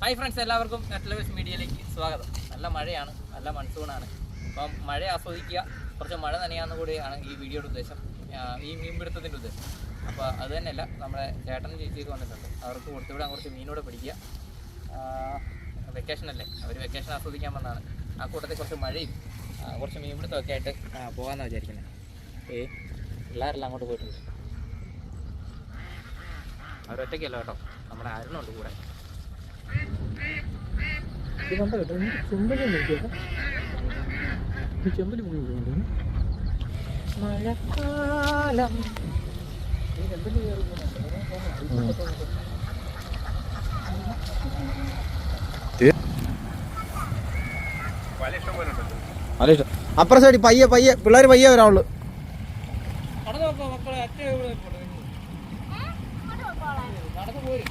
Hi friends എല്ലാവർക്കും നെറ്റ്ലവേഴ്സ് മീഡിയയിലേക്ക് സ്വാഗതം. നല്ല മഴയാണ് നല്ല മൺസൂണാണ്. അപ്പം മഴ ആസ്വദിക്കുക കുറച്ച് മഴ നനയാന്ന് കൂടിയാണ് ഈ വീഡിയോയുടെ ഉദ്ദേശം ഈ മീൻപിടുത്തത്തിന്റെ ഉദ്ദേശം. അപ്പോൾ അത് തന്നെയല്ല നമ്മുടെ ചേട്ടനും ചേച്ചിയൊക്കെ വന്നിട്ടുണ്ട്. അവർക്ക് കൊടുത്തുവിടാൻ കുറച്ച് മീനൂടെ പിടിക്കുക. വെക്കേഷൻ അല്ലേ? അവർ വെക്കേഷൻ ആസ്വദിക്കാൻ വന്നതാണ്. ആ കൂട്ടത്തിൽ കുറച്ച് മഴയും കുറച്ച് മീൻപിടുത്തമൊക്കെ ആയിട്ട് പോകാമെന്നാണ് വിചാരിക്കുന്നത്. ഏ പിള്ളേരെല്ലാം അങ്ങോട്ട് പോയിട്ടുണ്ട്. അവരൊറ്റയ്ക്കല്ല കേട്ടോ നമ്മുടെ ആരുന്നുണ്ട് കൂടെ. ഇതുകൊണ്ട് കേട്ടോ ചെമ്പലി നോക്കിയോ ചെമ്പലി പോയി മഴക്കാലം അല്ല ഇഷ്ടം അപ്പുറ സൈഡ് പയ്യെ പയ്യെ പിള്ളേർ പയ്യെ വരാവുള്ളൂ നടന്നു പോരും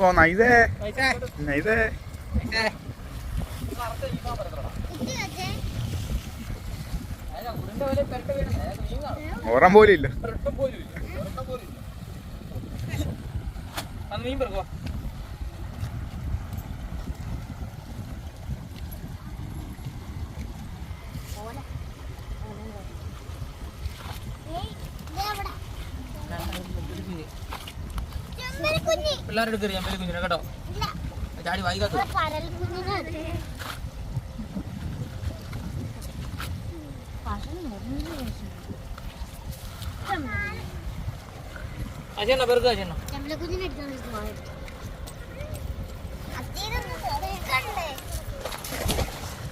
ഓ നൈതേ നൈതേ ഉരുണ്ട പോലെ ഇല്ല. മീൻ പെറുക്കോ പിള്ളേരുടെ എടുക്കരുത് ഞാൻ വലിയ കുഞ്ഞിനെ കേട്ടോ. ചാടി വൈകാത്ത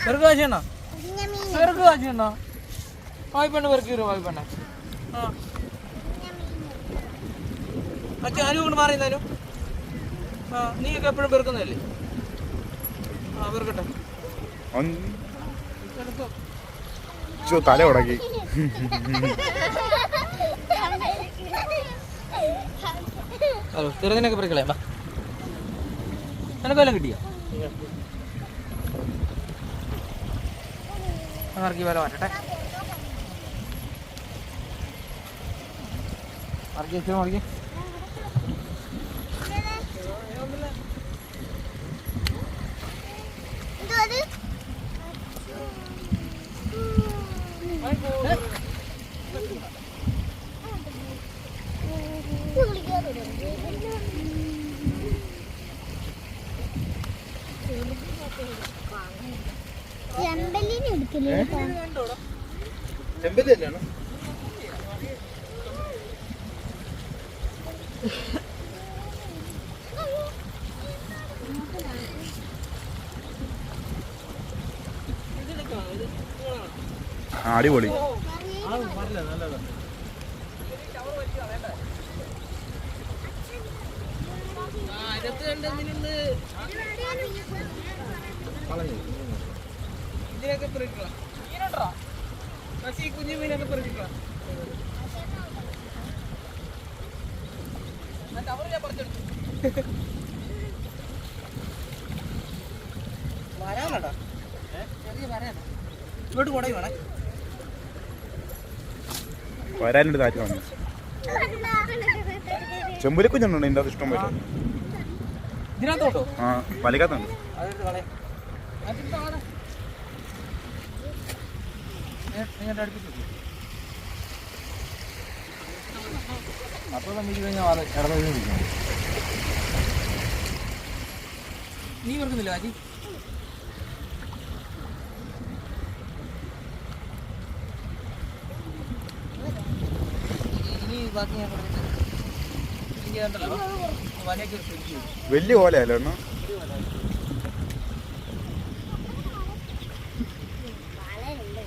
പെറുക്ക പെറുക്ക പെറുക്ക പെറുക്കി ആ അച്ഛൻ ആരും കൊണ്ട് മാറിയെന്നാലും ആ നീയൊക്കെ എപ്പോഴും പെറുക്കുന്നതല്ലേ? ആ പെറുക്കട്ടെ. ചോ തല ഉടക്കി. ഹലോ ചെറുതിനൊക്കെ പെറുക്കളെ വാ. നിനക്ക് വല്ലതും കിട്ടിയോ? ഇറക്കി വില മാറ്റട്ടെ മാർക്കി വെച്ചോ ചെമ്പല്ലിയല്ലാണ് അടിപൊളി. ഇതിനൊക്കെ മീനുണ്ടോ പക്ഷേ ഈ കുഞ്ഞു മീനൊക്കെ പറിച്ചെടുത്തു. വരാനടാ ചെറിയ വരാനാ ഇങ്ങോട്ട് കൊടയും വേണേ. വരാനുണ്ട് കാറ്റ് വന്നു ചെമ്പുലി കുഞ്ഞുണ്ടോ എന്റെ അത് ഇഷ്ടം പോലെ? ആ വലിക്കാത്തുണ്ട് നിങ്ങളുടെ അടുപ്പിച്ച്. അപ്പോൾ നമുക്ക് കഴിഞ്ഞാൽ നിൽക്കണം നീ വെറുക്കുന്നില്ല ആജി വലിയ പോലെയല്ലോ എണ്ണ വളരുണ്ട്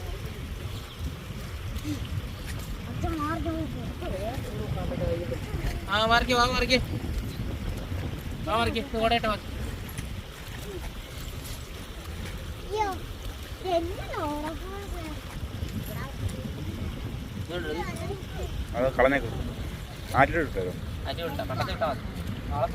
അച്ഛൻ മാർഗം ആ മാറിക്ക് വാ മാറിക്ക് വാ മാറിക്ക് ഓടേട്ടെ വാ. അയ്യോ എന്തിനാ ഉറങ്ങുന്നത്? അത് കളഞ്ഞേക്കും. അറ്റുണ്ട് പണ്ടത്തെ ഇട്ടാ മതി. നാളെ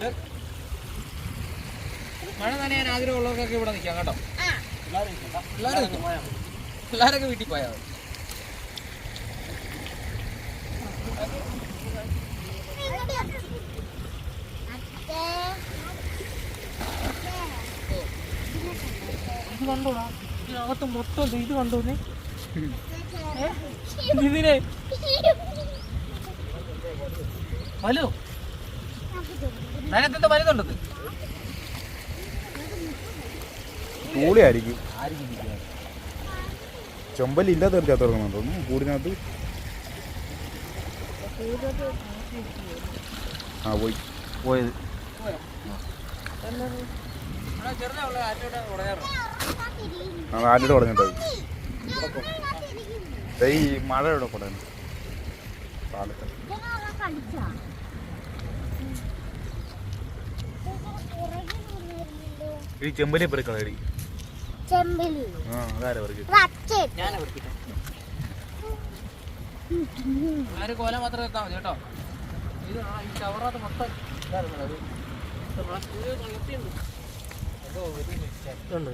നല്ല മഴ നനയാൻ ആഗ്രഹമുള്ളവർക്കൊക്കെ ഇവിടെ നിൽക്കാം കേട്ടോ. പിള്ളേരൊക്കെ വീട്ടിൽ പോയാൽ മതി. ഇത് കണ്ടോടാ ഇതിനകത്ത് മൊത്തം ഇത് കണ്ടോന്നെ ഇതിനെ. വലു അതിനകത്ത് വലുതുണ്ടത് കൂളിയായിരിക്കും ആയിരിക്കും. ഇല്ലാത്ത തീർച്ചയായിട്ടും തുടങ്ങുന്നു തോന്നുന്നു. കൂടിനകത്ത്. ആ പോയി. പോയത്. ആറ്റോടെ ആ ആറ്റിട്ട് തുടങ്ങിട്ടത് ദേ ഈ മഴ ഇവിടെ കൊടയാണ് പാലക്കാട്. ഈ ചെമ്പലി പെറുക്കളടി ചെമ്പലി. ആ അതാര പെറുക്കി ഞാൻ പഠിപ്പിക്കാം ആര് കോല മാത്രം എത്താൻ മതി കേട്ടോ. ഇത് ആ ഈ ചവറാത്ത മൊത്തം ഇതായിരുന്നു അത് ഇത് നമ്മളെ സൂര്യ കൊളുത്തിയുണ്ട്. എന്തോ ഒരു mistake. ഉണ്ട്.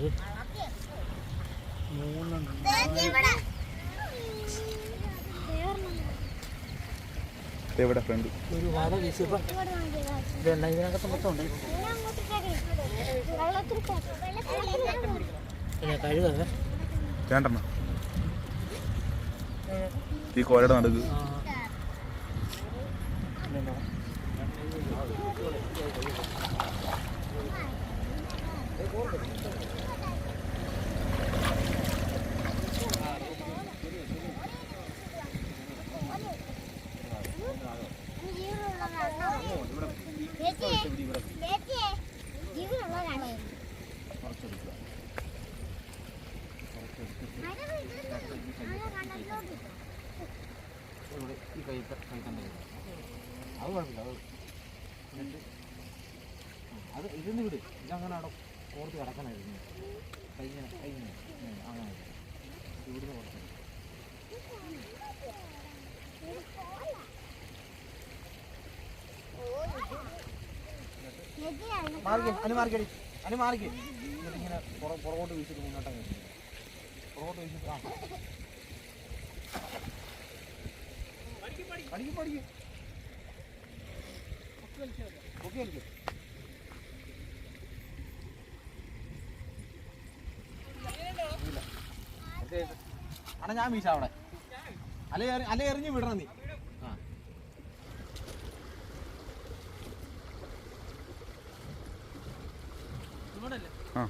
എവിടെ ഫ്രണ്ട് ഒരു വല വീശിയപ്പോ ഇതെല്ലാം ഇതിനകത്ത് മൊത്തം ഉണ്ട്. കഴുകവേ വേണ്ടെണ്ണ ഈ കോരയുടെ നടുക്ക്. ഈ കൈ കൈത്തണ്ട അത് കുഴപ്പമില്ല അത് എന്നിട്ട് അത് ഇതൊന്ന് വിട് ഇതങ്ങനെ അവിടെ കോർത്ത് കിടക്കണമായിരുന്നു കൈ ഇങ്ങനെ കൈ ഇങ്ങനെ ഉം, അങ്ങനെ ഇവിടുന്ന് കുറച്ച് മാറിക്കേ അനു മാറിക്കടി. അനു മാറിക്കേ. എന്നിട്ട് ഇങ്ങനെ പുറ- പുറകോട്ട് വീശിട്ട് മുന്നോട്ടങ്ങ്. പുറകോട്ട് വീശിട്ട് ആ. അണ ഞാൻ മീശ അവിടെ. അല്ലെ അല്ലെ എറിഞ്ഞ് വിടണം നീ. ആ. ആ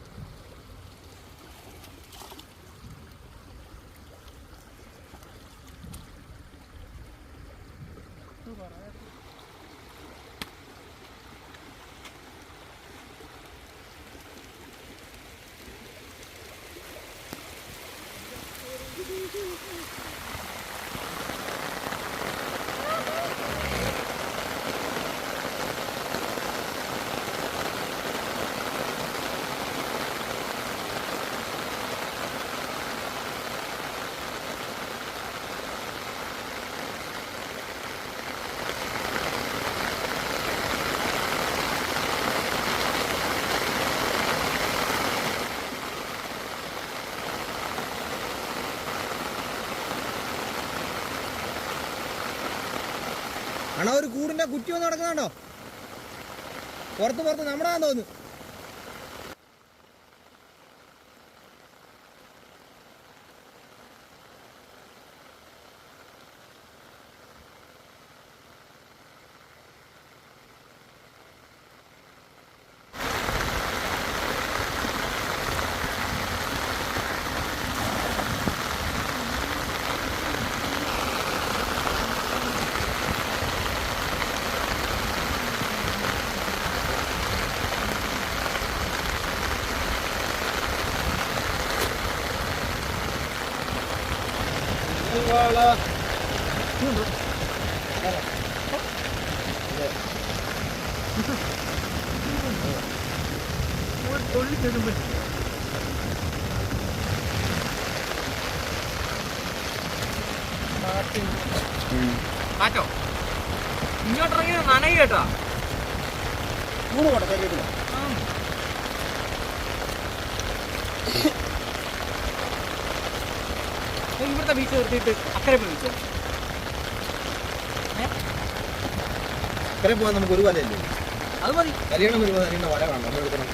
അണ ഒരു കൂടിന്റെ കുറ്റി വന്ന് നടക്കുന്നുണ്ടോ? പുറത്ത് പുറത്ത് നമ്മുടെ തോന്നുന്നു. മാറ്റോ. ഇങ്ങോട്ടിറങ്ങി നനയും കേട്ടോ. മൂന്ന് കോട്ടെ ഇവിടുത്തെ ബീച്ച് നിർത്തിയിട്ട് അക്കരെ പോയി ബീച്ചോ അക്കരെ പോകാൻ നമുക്ക് ഒരു വലയല്ലേ? അത് മതി. കല്യാണം ഒരു അറിയുന്ന വല വേണം. നമ്മൾ എടുക്കണം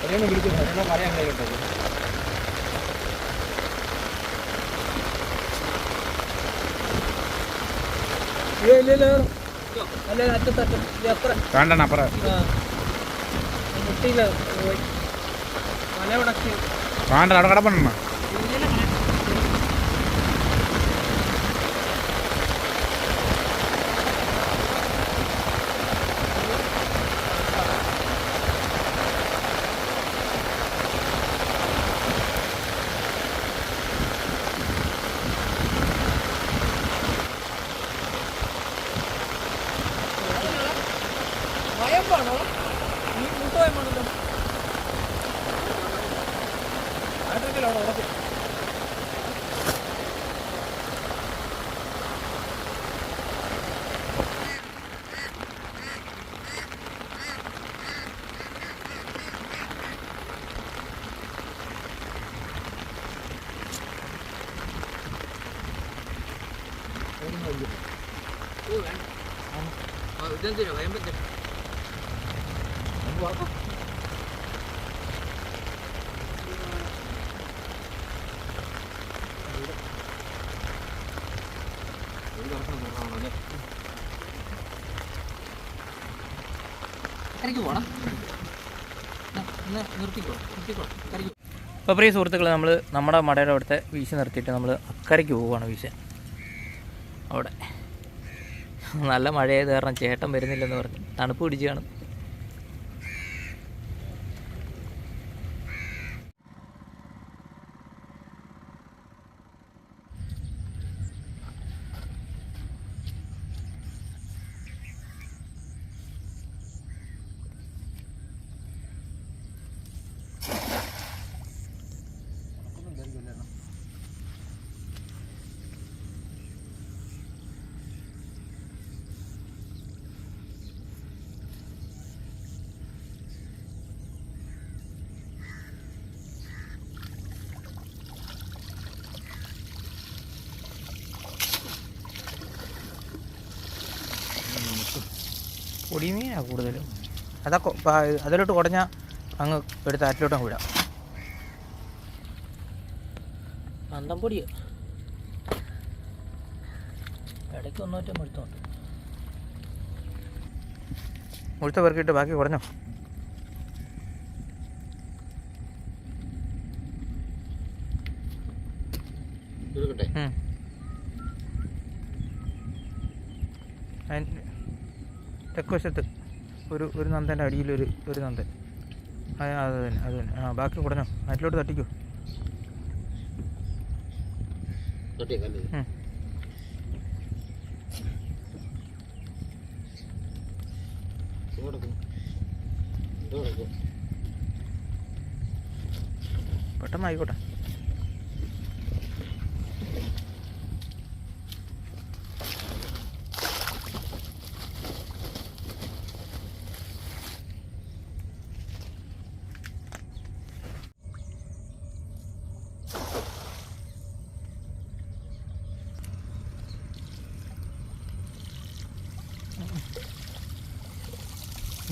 കല്യാണം വിളിച്ചു കല്യാണം വല അങ്ങനെ കിട്ടും ഇല്ല ഇല്ല. അല്ല അറ്റത്തറ്റം എത്ര വേണ്ടണ്ണ അപ്പുറം. മുട്ടിയില്ല മല ഉടക്കി வாண்டா அடக்கடை பண்ணணும்? നിർത്തിക്കോ നിർത്തിക്കോ കരയ്ക്ക് അപ്പോൾ പ്രിയ സുഹൃത്തുക്കൾ നമ്മൾ നമ്മുടെ മടയുടെ അവിടുത്തെ വീശി നിർത്തിയിട്ട് നമ്മൾ അക്കരയ്ക്ക് പോവുകയാണ് വീശ അവിടെ. നല്ല മഴയായത് കാരണം ചേട്ടൻ വരുന്നില്ലെന്ന് പറഞ്ഞു. തണുപ്പ് പിടിച്ച് കാണും. പൊടിമീനാണ് കൂടുതലും. അതൊക്കെ അതിലോട്ട് കുടഞ്ഞ അങ്ങ് എടുത്ത് ആറ്റിലോട്ട് അങ്ങ് വിടാം അന്തം പൊടിയോ? ഇടയ്ക്ക് ഒന്നൂറ്റം എടുത്തോണ്ട് മുഴുത്ത പെറുക്കിയിട്ട് ബാക്കി കുറഞ്ഞോ എടുക്കട്ടെ. ഉം. തെക്കുവശത്ത് ഒരു ഒരു നന്ദന്റെ അടിയിലൊരു ഒരു നന്ദൻ. ആ അത് തന്നെ അത് തന്നെ. ആ ബാക്കി കുടഞ്ഞോ നാട്ടിലോട്ട് തട്ടിക്കോ. തൊട്ടിയേക്കല്ലേ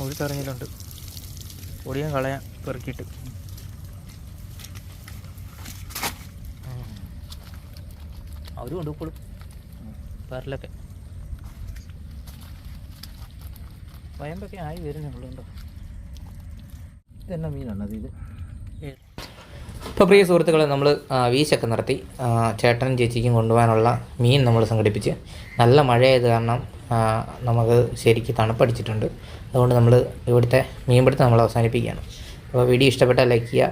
ആയിക്കോട്ടെ മുഴുത്തറിഞ്ഞിട്ടുണ്ട് പൊടിയും കളയാൻ പെറുക്കിയിട്ട്. അവരും ഉണ്ട് ഇപ്പോഴും. പേരിലൊക്കെ. വയമ്പൊക്കെ ആയി വരുന്നുള്ളൂ കേട്ടോ. ഇതെന്നാ മീനാണ് അത് ഇത് ഇപ്പോൾ പ്രിയ സുഹൃത്തുക്കളെ നമ്മൾ വീശൊക്കെ നിർത്തി ചേട്ടൻ ചേച്ചിക്കും കൊണ്ടുപോകാനുള്ള മീൻ നമ്മൾ സംഘടിപ്പിച്ച് നല്ല മഴയായത് കാരണം നമുക്ക് ശരിക്ക് തണുപ്പടിച്ചിട്ടുണ്ട്. അതുകൊണ്ട് നമ്മൾ ഇവിടുത്തെ മീൻപിടുത്തം നമ്മൾ അവസാനിപ്പിക്കുകയാണ്. അപ്പോൾ വീഡിയോ ഇഷ്ടപ്പെട്ട ലൈക്ക് ചെയ്യുക.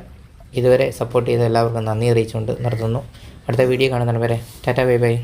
ഇതുവരെ സപ്പോർട്ട് ചെയ്ത എല്ലാവർക്കും നന്ദി അറിയിച്ചുകൊണ്ട് നിർത്തുന്നു. അടുത്ത വീഡിയോ കാണുന്നവരെ ടാറ്റ ബൈ ബൈ.